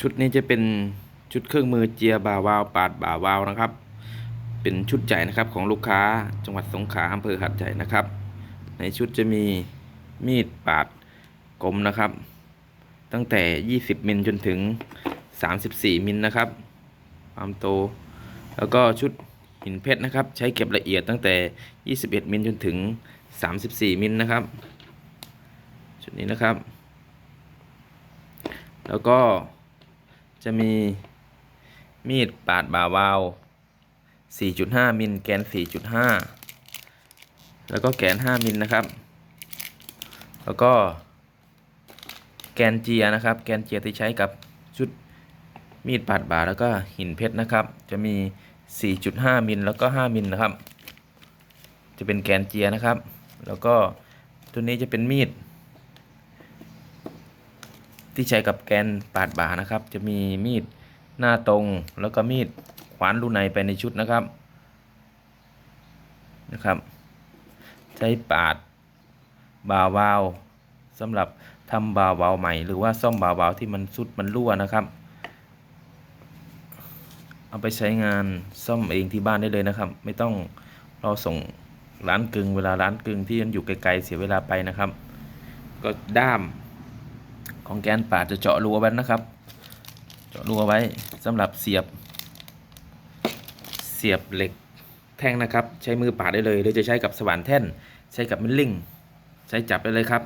ชุดนี้จะเป็นชุดเครื่องมือเจียบ่าวาว ปาดบ่าวาวนะครับ เป็นชุดใหญ่นะครับของลูกค้าจังหวัดสงขลาอำเภอหัดใหญ่นะครับ ในชุดจะมีมีดปาดกลมนะครับ ตั้งแต่ 20มิลจนถึง 34มิลนะครับ ความโต แล้วก็ชุดหินเพชรนะครับ ใช้เก็บละเอียดตั้งแต่ 21มิลจนถึง 34มิลนะครับ ชุดนี้นะครับ แล้วก็ จะมีมีดปาดบ่าวาว 4.5 มิลแกน 4.5 แล้วก็แกน 5 มิลนะครับ แล้วก็แกนเจียนะครับ แกนเจียที่ใช้กับชุดมีดปาดบ่าแล้วก็หินเพชรนะครับ จะมี 4.5 มิลแล้วก็ 5 มิลนะครับ จะเป็นแกนเจียนะครับ แล้วก็ตัวนี้จะเป็นมีด ที่ใช้กับแกนปาดบ่านะครับ จะมีมีดหน้าตรงแล้วก็มีดขวานรูในไปในชุดนะครับนะครับ ใช้ปาดบ่าวาวสำหรับทำบ่าวาวใหม่ หรือว่าซ่อมบ่าวาวที่มันสุดมันรั่วนะครับ เอาไปใช้งานซ่อมเองที่บ้านได้เลยนะครับ ไม่ต้องรอส่งร้านกึงเวลาร้านกึงที่มันอยู่ไกลๆเสียเวลาไปนะครับ ก็ด้าม ของแกนปาดจะเจาะรูเอาไว้นะครับ เจาะรูเอาไว้สำหรับเสียบ เสียบเหล็กแท่งนะครับ ใช้มือปาดได้เลย หรือจะใช้กับสว่านแท่น ใช้กับมิลลิ่ง ใช้จับได้เลยครับ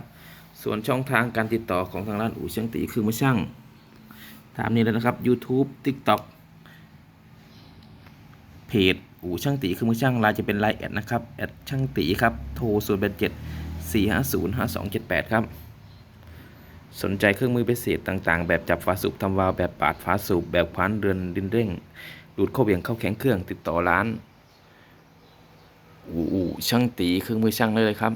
ส่วนช่องทางการติดต่อของทางร้านอู่เชียงตีคือมือช่างตามนี้เลยนะครับ YouTube TikTok เพจอู่ช่างตีคือมือช่างลน์จะเป็นไลน์แอดนะครับแอดช่างตีครับโทร0 8 7 4 5 0 5 2 7 8 ครับ สนใจเครื่องมือพิเศษต่างๆ แบบจับฝาสูบทำวาล์วแบบปาดฝาสูบแบบคว้านเรือนดินเร่ง ดูดเข้าเบี่ยงเข้าแข็งเครื่องติดต่อร้านอู่ช่างตีเครื่องมือช่างได้เลยครับ